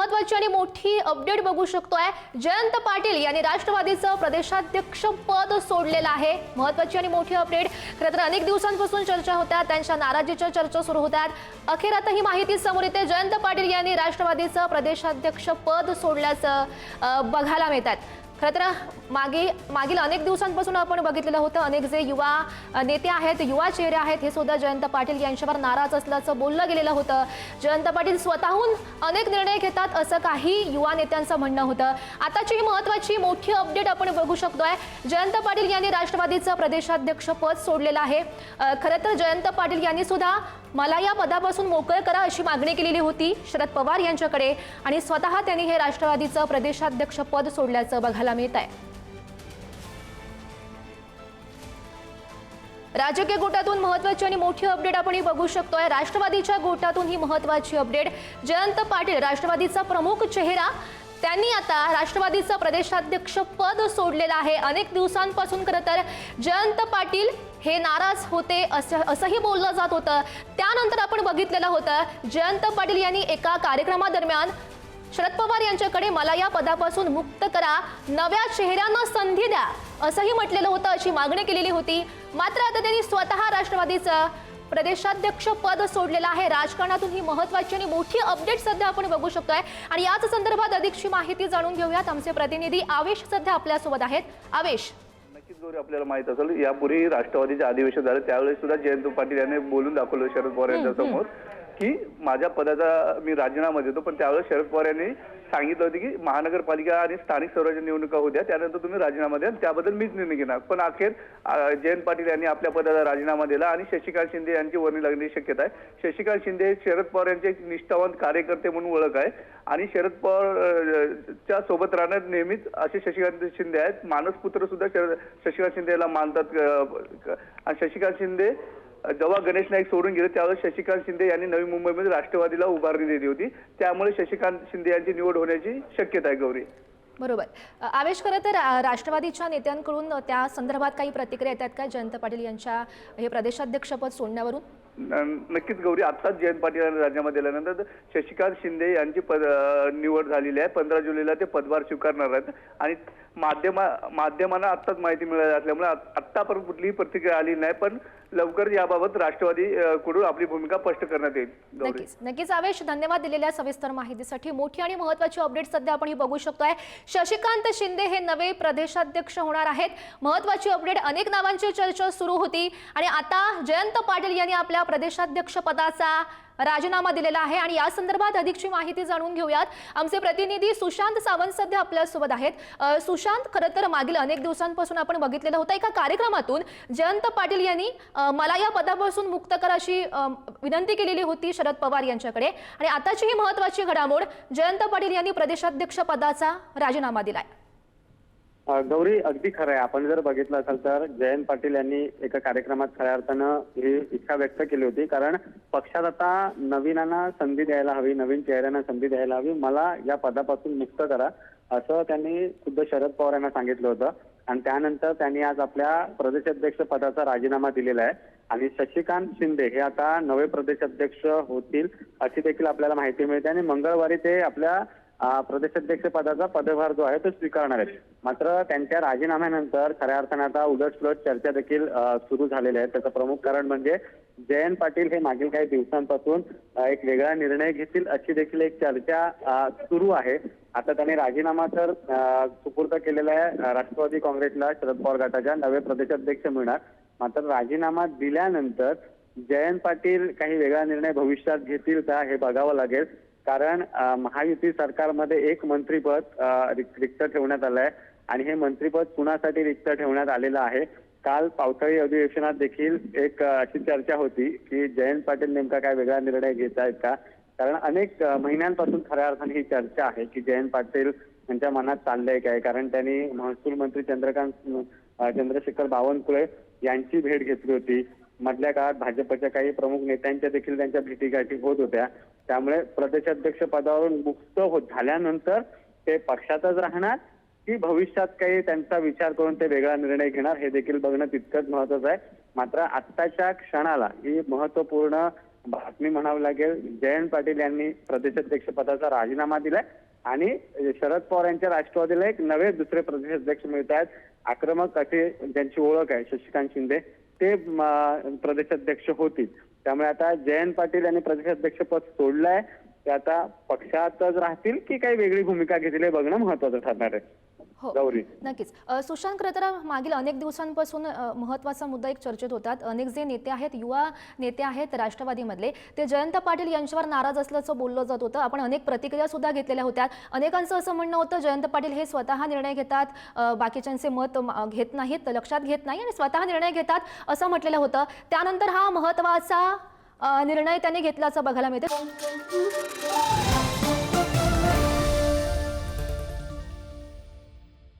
महत्वाची आणि मोठी अपडेट बघू शकतोय. जयंत पाटील यांनी राष्ट्रवादीचं प्रदेशाध्यक्ष पद सोडलेलं आहे. महत्वाची आणि मोठी अपडेट. खरं तर अनेक दिवसांपासून चर्चा होत्या. त्यांच्या नाराजीच्या चर्चा सुरू होत्यात. अखेर आता ही माहिती समोर येते. जयंत पाटील यांनी राष्ट्रवादीचं प्रदेशाध्यक्ष पद सोडल्याचं बघायला मिळतात खरं तर मागे मागील अनेक दिवसांपासून आपण बघितलेलं होतं अनेक जे युवा नेते आहेत युवा चेहरे आहेत हे सुद्धा जयंत पाटील यांच्यावर नाराज असल्याचं बोललं गेलेलं होतं. जयंत पाटील स्वतःहून अनेक निर्णय घेतात असं काही युवा नेत्यांचं म्हणणं होतं. आताची ही महत्वाची मोठी अपडेट आपण बघू शकतोय. जयंत पाटील यांनी राष्ट्रवादीचं प्रदेशाध्यक्ष पद सोडलेलं आहे. खरं तर जयंत पाटील यांनी सुद्धा मला या पदापासून मोकळ करा अशी मागणी केलेली होती शरद पवार यांच्याकडे आणि स्वतः त्यांनी हे राष्ट्रवादीचं प्रदेशाध्यक्ष पद सोडल्याचं बघायला मिळत आहे. राजकीय गोटातून महत्वाची आणि मोठी अपडेट आपण ही बघू शकतोय. राष्ट्रवादीच्या गोटातून ही महत्वाची अपडेट जयंत पाटील राष्ट्रवादीचा प्रमुख चेहरा. त्यांनी आता राष्ट्रवादीचं प्रदेशाध्यक्ष पद सोडलेलं आहे. अनेक दिवसांपासून खरं तर जयंत पाटील हे नाराज होते असं असंही बोललं जात होतं. त्यानंतर आपण बघितलेलं होतं जयंत पाटील यांनी एका कार्यक्रमादरम्यान शरद पवार यांच्याकडे मला या पदापासून मुक्त करा नव्या चेहऱ्यांना संधी द्या असंही म्हटलेलं होतं अशी मागणी केलेली होती. मात्र आता त्यांनी स्वतः राष्ट्रवादीचं प्रदेशाध्यक्ष पद सोडलेलं आहे. राजकारणातून ही महत्वाची आणि मोठी अपडेट सध्या आपण बघू शकतोय. आणि याच संदर्भात अधिकची माहिती जाणून घेऊयात. आमचे प्रतिनिधी आवेश सध्या आपल्यासोबत आहेत. आवेश. गौरी आपल्याला माहीत असेल यापूर्वी राष्ट्रवादीचे अधिवेशन झालं. त्यावेळेस सुद्धा जयंत पाटील यांनी बोलून दाखवलं शरद पवार यांच्या समोर की माझ्या पदाचा मी राजीनामा देतो पण त्यावेळेस शरद पवार यांनी सांगितलं होतं की महानगरपालिका आणि स्थानिक स्वराज्य निवडणुका होत्या त्यानंतर तुम्ही राजीनामा द्या त्याबद्दल मीच निर्णय घेणार. पण अखेर जयंत पाटील यांनी आपल्या पदाचा राजीनामा दिला आणि शशिकांत शिंदे यांची वर्णी लागण्याची शक्यता आहे. शशिकांत शिंदे हे शरद पवार यांचे एक निष्ठावंत कार्यकर्ते म्हणून ओळख आहे आणि शरद पवार च्या सोबत राहण्यात नेहमीच असे शशिकांत शिंदे आहेत. मानसपुत्र सुद्धा शरद शशिकांत शिंदे याला मानतात आणि शशिकांत शिंदे जेव्हा गणेश नाईक सोडून गेले त्यावेळेस शशिकांत शिंदे यांनी नवी मुंबईमध्ये राष्ट्रवादीला उभारणी दिली होती. त्यामुळे शशिकांत शिंदे यांची निवड होण्याची शक्यता आहे गौरी. बरोबर. आवेश खरं तर राष्ट्रवादीच्या नेत्यांकडून त्या संदर्भात काही प्रतिक्रिया येतात का? जयंत पाटील यांच्या हे प्रदेशाध्यक्षपद सोडण्यावरून? नक्कीच गौरी आत्ताच जयंत पाटील यांनी राजीनामा दिल्यानंतर शशिकांत शिंदे यांची पद निवड झालेली आहे. पंधरा जुलैला ते पदभार स्वीकारणार आहेत. आणि माध्यमा माध्यमांना आत्ताच माहिती मिळाली असल्यामुळे आत्तापर्यंत कुठलीही प्रतिक्रिया आली नाही. पण लवकर याबाबत राष्ट्रवादी कडून आपली भूमिका स्पष्ट करण्यात येईल. नक्कीच. नक्कीच आवेश धन्यवाद दिलेल्या सविस्तर माहितीसाठी. मोठी आणि महत्वाची अपडेट सध्या आपण ही बघू शकतोय. शशिकांत शिंदे हे नवे प्रदेशाध्यक्ष होणार आहेत. महत्वाची अपडेट अनेक नावांची चर्चा सुरू होती. आणि आता जयंत पाटील यांनी आपल्या प्रदेशाध्यक्षपदाचा राजीनामा दिलेला आहे आणि या संदर्भात अधिकची माहिती जाणून घेऊयात. आमचे प्रतिनिधी सुशांत सावंत सध्या आपल्यासोबत आहेत. सुशांत खरं तर मागील अनेक दिवसांपासून आपण बघितलेलं होतं एका कार्यक्रमातून जयंत पाटील यांनी मला या पदापासून मुक्त करा अशी विनंती केलेली होती शरद पवार यांच्याकडे. आणि आताची ही महत्वाची घडामोड जयंत पाटील यांनी प्रदेशाध्यक्ष पदाचा राजीनामा दिलाय. आहे गौरी अगदी खरं आहे. आपण जर बघितलं असेल तर जयंत पाटील यांनी एका कार्यक्रमात खऱ्या अर्थानं ही इच्छा व्यक्त केली होती. कारण पक्षात आता नवीनांना संधी द्यायला हवी नवीन चेहऱ्यांना संधी द्यायला हवी. मला या पदापासून मुक्त करा असं त्यांनी खुद्द शरद पवार यांना सांगितलं होतं. आणि त्यानंतर त्यांनी आज आपल्या प्रदेशाध्यक्ष पदाचा राजीनामा दिलेला आहे. आणि शशिकांत शिंदे हे आता नवे प्रदेशाध्यक्ष होतील अशी देखील आपल्याला माहिती मिळते. आणि मंगळवारी ते आपल्या प्रदेशाध्यक्ष पदाचा पदभार जो आहे तो स्वीकारणार आहेत. मात्र त्यांच्या राजीनाम्यानंतर खऱ्या अर्थाने आता उलटसुलट चर्चा देखील सुरू झालेल्या आहेत त्याचं प्रमुख कारण म्हणजे जयंत पाटील हे मागील काही दिवसांपासून एक वेगळा निर्णय घेतील अशी देखील एक चर्चा सुरू आहे. आता त्यांनी राजीनामा तर सुपूर्द केलेला आहे. राष्ट्रवादी काँग्रेसला शरद पवार गटाच्या नवे प्रदेशाध्यक्ष मिळणार. मात्र राजीनामा दिल्यानंतर जयंत पाटील काही वेगळा निर्णय भविष्यात घेतील का हे बघावं लागेल. कारण महायुती सरकारमध्ये एक मंत्रीपद रिक्त ठेवण्यात आलं आहे आणि हे मंत्रीपद कुणासाठी रिक्त ठेवण्यात आलेलं आहे? काल पावसाळी अधिवेशनात देखील एक अशी चर्चा होती की जयंत पाटील नेमका काय वेगळा निर्णय घेत आहेत का? कारण अनेक महिन्यांपासून खऱ्या अर्थाने ही चर्चा आहे की जयंत पाटील यांच्या मनात चाललंय काय? कारण त्यांनी महसूल मंत्री चंद्रकांत चंद्रशेखर बावनकुळे यांची भेट घेतली होती. मधल्या काळात भाजपच्या काही प्रमुख नेत्यांच्या देखील त्यांच्या भेटीगाठी होत होत्या. त्यामुळे प्रदेशाध्यक्ष पदावरून मुक्त होत झाल्यानंतर ते पक्षातच राहणार की भविष्यात काही त्यांचा विचार करून ते वेगळा निर्णय घेणार हे देखील बघणं तितकंच महत्वाचं आहे. मात्र आत्ताच्या क्षणाला ही महत्त्वपूर्ण बातमी म्हणावी लागेल. जयंत पाटील यांनी प्रदेशाध्यक्ष पदाचा राजीनामा दिलाय आणि शरद पवार यांच्या राष्ट्रवादीला एक नवे दुसरे प्रदेशाध्यक्ष मिळत आहेत. आक्रमक अशी ज्यांची ओळख आहे शशिकांत शिंदे ते प्रदेशाध्यक्ष होतील. त्यामुळे आता जयंत पाटील यांनी प्रदेशाध्यक्ष पद सोडलंय. ते आता पक्षातच राहतील की काही वेगळी भूमिका घेतील हे बघणं महत्वाचं ठरणार आहे. हो. नक्कीच. सुशांत खरं मागील अनेक दिवसांपासून अ, महत्त्वाचा मुद्दा एक चर्चेत होतात अनेक जे नेते आहेत युवा नेते आहेत राष्ट्रवादीमधले ते जयंत पाटील यांच्यावर नाराज असल्याचं बोललं जात होतं. आपण अनेक प्रतिक्रिया सुद्धा घेतलेल्या होत्या. अनेकांचं असं म्हणणं होतं जयंत पाटील हे स्वतः निर्णय घेतात बाकीच्यांचे मत घेत नाहीत लक्षात घेत नाही आणि स्वतः निर्णय घेतात असं म्हटलेलं होतं. त्यानंतर हा महत्त्वाचा अ, निर्णय त्यांनी घेतल्याचं बघायला मिळते